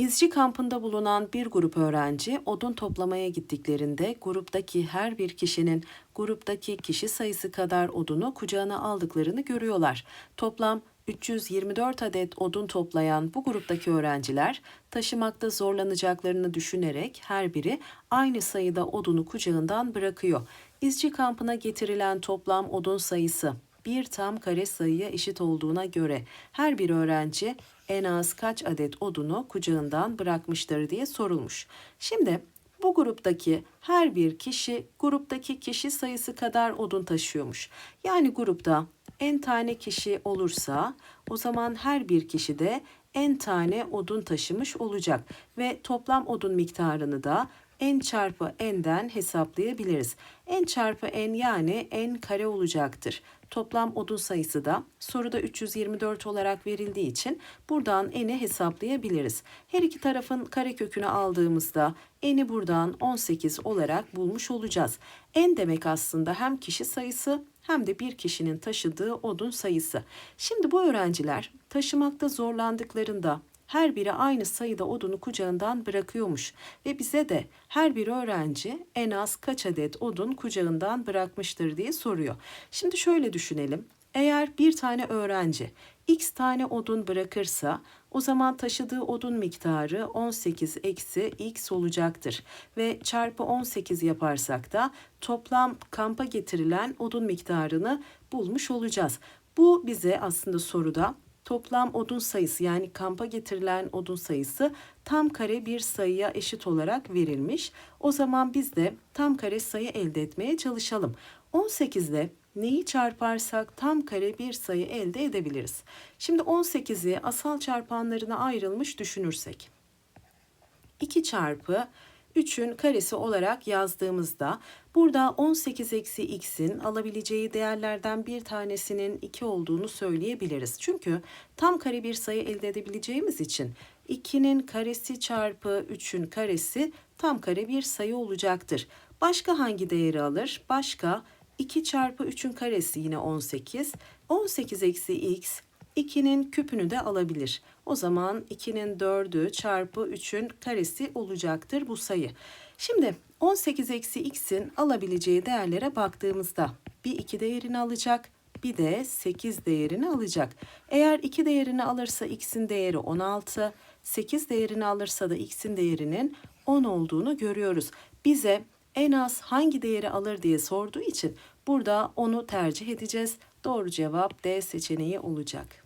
İzci kampında bulunan bir grup öğrenci odun toplamaya gittiklerinde gruptaki her bir kişinin gruptaki kişi sayısı kadar odunu kucağına aldıklarını görüyorlar. Toplam 324 adet odun toplayan bu gruptaki öğrenciler taşımakta zorlanacaklarını düşünerek her biri aynı sayıda odunu kucağından bırakıyor. İzci kampına getirilen toplam odun sayısı bir tam kare sayıya eşit olduğuna göre her bir öğrenci en az kaç adet odunu kucağından bırakmıştır diye sorulmuş. Şimdi bu gruptaki her bir kişi gruptaki kişi sayısı kadar odun taşıyormuş. Yani grupta en tane kişi olursa o zaman her bir kişi de en tane odun taşımış olacak ve toplam odun miktarını da n çarpı n'den hesaplayabiliriz. n çarpı n yani n kare olacaktır. Toplam odun sayısı da soruda 324 olarak verildiği için buradan n'i hesaplayabiliriz. Her iki tarafın karekökünü aldığımızda n'i buradan 18 olarak bulmuş olacağız. n demek aslında hem kişi sayısı hem de bir kişinin taşıdığı odun sayısı. Şimdi bu öğrenciler taşımakta zorlandıklarında her biri aynı sayıda odunu kucağından bırakıyormuş ve bize de her bir öğrenci en az kaç adet odun kucağından bırakmıştır diye soruyor. Şimdi şöyle düşünelim. Eğer bir tane öğrenci x tane odun bırakırsa o zaman taşıdığı odun miktarı 18 eksi x olacaktır. Ve çarpı 18 yaparsak da toplam kampa getirilen odun miktarını bulmuş olacağız. Bu bize aslında soruda toplam odun sayısı yani kampa getirilen odun sayısı tam kare bir sayıya eşit olarak verilmiş. O zaman biz de tam kare sayı elde etmeye çalışalım. 18 ile neyi çarparsak tam kare bir sayı elde edebiliriz. Şimdi 18'i asal çarpanlarına ayrılmış düşünürsek. 2 çarpı 3'ün karesi olarak yazdığımızda burada 18 eksi x'in alabileceği değerlerden bir tanesinin 2 olduğunu söyleyebiliriz. Çünkü tam kare bir sayı elde edebileceğimiz için 2'nin karesi çarpı 3'ün karesi tam kare bir sayı olacaktır. Başka hangi değeri alır? Başka 2 çarpı 3'ün karesi yine 18. 18 eksi x 2'nin küpünü de alabilir. O zaman 2'nin 4'ü çarpı 3'ün karesi olacaktır bu sayı. Şimdi 18 eksi x'in alabileceği değerlere baktığımızda bir 2 değerini alacak bir de 8 değerini alacak. Eğer 2 değerini alırsa x'in değeri 16, 8 değerini alırsa da x'in değerinin 10 olduğunu görüyoruz. Bize en az hangi değeri alır diye sorduğu için burada onu tercih edeceğiz. Doğru cevap D seçeneği olacak.